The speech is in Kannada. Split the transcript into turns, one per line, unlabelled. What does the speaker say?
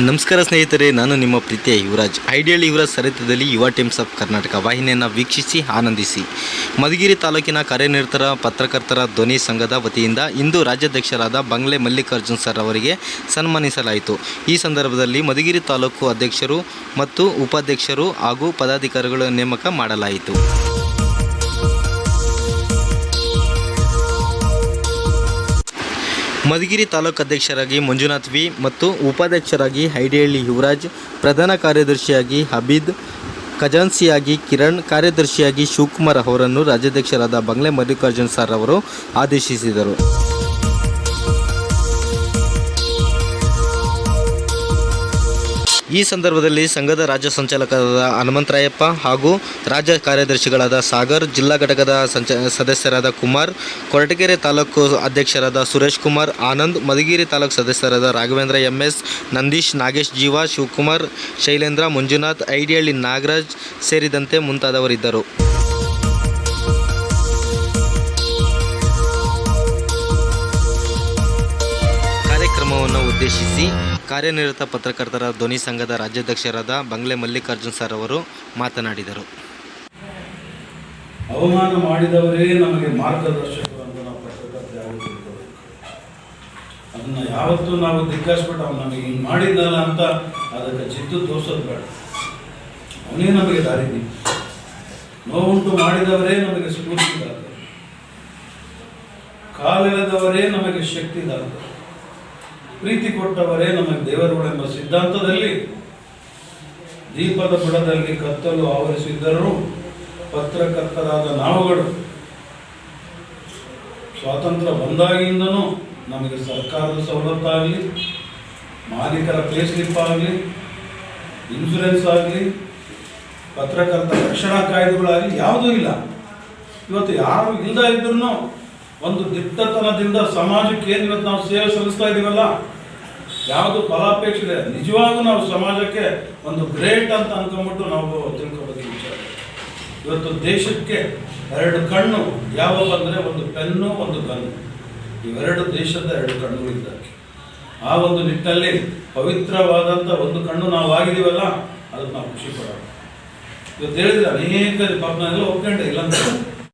ನಮಸ್ಕಾರ ಸ್ನೇಹಿತರೆ, ನಾನು ನಿಮ್ಮ ಪ್ರೀತಿಯ ಯುವರಾಜ್. ಐಡಿಯಲ್ ಯುವರಾಜ್ ಸರಿತದಲ್ಲಿ ಯುವ ಟೈಮ್ಸ್ ಆಫ್ ಕರ್ನಾಟಕ ವಾಹಿನಿಯನ್ನು ವೀಕ್ಷಿಸಿ ಆನಂದಿಸಿ. ಮಧುಗಿರಿ ತಾಲೂಕಿನ ಕಾರ್ಯನಿರತರ ಪತ್ರಕರ್ತರ ಧ್ವನಿ ಸಂಘದ ವತಿಯಿಂದ ಇಂದು ರಾಜ್ಯಾಧ್ಯಕ್ಷರಾದ ಬಂಗ್ಲೆ ಮಲ್ಲಿಕಾರ್ಜುನ್ ಸರ್ ಅವರಿಗೆ ಸನ್ಮಾನಿಸಲಾಯಿತು. ಈ ಸಂದರ್ಭದಲ್ಲಿ ಮಧುಗಿರಿ ತಾಲೂಕು ಅಧ್ಯಕ್ಷರು ಮತ್ತು ಉಪಾಧ್ಯಕ್ಷರು ಹಾಗೂ ಪದಾಧಿಕಾರಿಗಳ ನೇಮಕ ಮಾಡಲಾಯಿತು. ಮಧುಗಿರಿ ತಾಲೂಕು ಅಧ್ಯಕ್ಷರಾಗಿ ಮಂಜುನಾಥ್ ವಿ ಮತ್ತು ಉಪಾಧ್ಯಕ್ಷರಾಗಿ ಹೈಡಿಹಳ್ಳಿ ಯುವರಾಜ್, ಪ್ರಧಾನ ಕಾರ್ಯದರ್ಶಿಯಾಗಿ ಹಬೀದ್ ಖಜಾನ್ಸಿಯಾಗಿ ಕಿರಣ್, ಕಾರ್ಯದರ್ಶಿಯಾಗಿ ಶಿವಕುಮಾರ್ ಅವರನ್ನು ರಾಜ್ಯಾಧ್ಯಕ್ಷರಾದ ಬಂಗ್ಲೆ ಮಲ್ಲಿಕಾರ್ಜುನ್ ಸರ್ ಅವರು ಆದೇಶಿಸಿದರು. ಈ ಸಂದರ್ಭದಲ್ಲಿ ಸಂಘದ ರಾಜ್ಯ ಸಂಚಾಲಕರಾದ ಹನುಮಂತರಾಯಪ್ಪ ಹಾಗೂ ರಾಜ್ಯ ಕಾರ್ಯದರ್ಶಿಗಳಾದ ಸಾಗರ್, ಜಿಲ್ಲಾ ಘಟಕದ ಸದಸ್ಯರಾದ ಕುಮಾರ್, ಕೊರಟಗೆರೆ ತಾಲೂಕು ಅಧ್ಯಕ್ಷರಾದ ಸುರೇಶ್ ಕುಮಾರ್, ಆನಂದ್, ಮಧುಗಿರಿ ತಾಲೂಕು ಸದಸ್ಯರಾದ ರಾಘವೇಂದ್ರ ಎಂ ಎಸ್ ನಂದೀಶ್, ನಾಗೇಶ್, ಜೀವ, ಶಿವಕುಮಾರ್, ಶೈಲೇಂದ್ರ, ಮಂಜುನಾಥ್, ಐಡಿಹಳ್ಳಿ ನಾಗರಾಜ್ ಸೇರಿದಂತೆ ಮುಂತಾದವರಿದ್ದರು. ಉದ್ದೇಶಿಸಿ ಕಾರ್ಯನಿರತ ಪತ್ರಕರ್ತರ ಧ್ವನಿ ಸಂಘದ ರಾಜ್ಯಾಧ್ಯಕ್ಷರಾದ ಬಂಗ್ಲೆ ಮಲ್ಲಿಕಾರ್ಜುನ್ ಸರ್ ಅವರು ಮಾತನಾಡಿದರು.
ಅವಮಾನ ಮಾಡಿದವರೇ ನಮಗೆ ಮಾರ್ಗದರ್ಶಕರು ಅಂತ ನಾವು ಅದನ್ನ ಯಾವತ್ತೂ ನಾವು ದಿಕ್ಕಾಸ್ಬಿಟ್ಟು ಅವ್ನು ನಮಗೆ ಹಿಂಗೆ ಮಾಡಿದ್ದಲ್ಲ ಅಂತ ಅದಕ್ಕೆ ಚಿತ್ತು ತೋರಿಸೋದು ಬೇಡ. ಅವನೇ ನಮಗೆ ದಾರಿ ನೋವುಂಟು ಮಾಡಿದವರೇ ನಮಗೆ ಸ್ಫೂರ್ತಿದಾರರು ಕಾಲೆಳೆದವರೇ ನಮಗೆ ಶಕ್ತಿದಾರರು ಪ್ರೀತಿ ಕೊಟ್ಟವರೇ ನಮಗೆ ದೇವರುಗಳೆಂಬ ಸಿದ್ಧಾಂತದಲ್ಲಿ ದೀಪದ ಬುಡದಲ್ಲಿ ಕತ್ತಲು ಆವರಿಸಿದ್ದರೂ ಪತ್ರಕರ್ತರಾದ ನಾವುಗಳು ಸ್ವಾತಂತ್ರ್ಯ ಬಂದಾಗಿಂದನೂ ನಮಗೆ ಸರ್ಕಾರದ ಸವಲತ್ತಾಗಲಿ ಮಾಲೀಕರ ಪೇ ಸ್ಲಿಪ್ ಆಗಲಿ ಇನ್ಶೂರೆನ್ಸ್ ಆಗಲಿ, ಪತ್ರಕರ್ತರ ರಕ್ಷಣಾ ಕಾಯ್ದೆಗಳಾಗಲಿ ಯಾವುದೂ ಇಲ್ಲ. ಇವತ್ತು ಯಾರು ಇಲ್ಲದ ಇದ್ರೂ ಒಂದು ದಿಟ್ಟತನದಿಂದ ಸಮಾಜಕ್ಕೆ ಏನು ನಾವು ಸೇವೆ ಸಲ್ಲಿಸ್ತಾ ಇದ್ದೀವಲ್ಲ ಯಾವುದು ಫಲಾಪೇಕ್ಷೆ ಇದೆ. ನಿಜವಾಗೂ ನಾವು ಸಮಾಜಕ್ಕೆ ಒಂದು ಗ್ರೇಟ್ ಅಂತ ಅನ್ಕೊಂಬಿಟ್ಟು ನಾವು ತಿಳ್ಕೊಬೇಕು ವಿಚಾರ ಇವತ್ತು ದೇಶಕ್ಕೆ ಎರಡು ಕಣ್ಣು, ಯಾವ ಬಂದರೆ ಒಂದು ಪೆನ್ನು, ಒಂದು ಗನ್ನು ಇವೆರಡು ದೇಶದ ಎರಡು ಕಣ್ಣುಗಳಿದ್ದಾವೆ ಆ ಒಂದು ನಿಟ್ಟಲ್ಲಿ ಪವಿತ್ರವಾದಂಥ ಒಂದು ಕಣ್ಣು ನಾವು ಆಗಿದ್ದೀವಲ್ಲ ಅದಕ್ಕೆ ನಾವು ಖುಷಿ ಪಡೋಣ. ಇವತ್ತು ಹೇಳಿದ್ರೆ ಅನೇಕ ಪಾಪ ನಾನೆಲ್ಲ ಒಪ್ಕೊಂಡೆ ಇಲ್ಲ ಅಂತ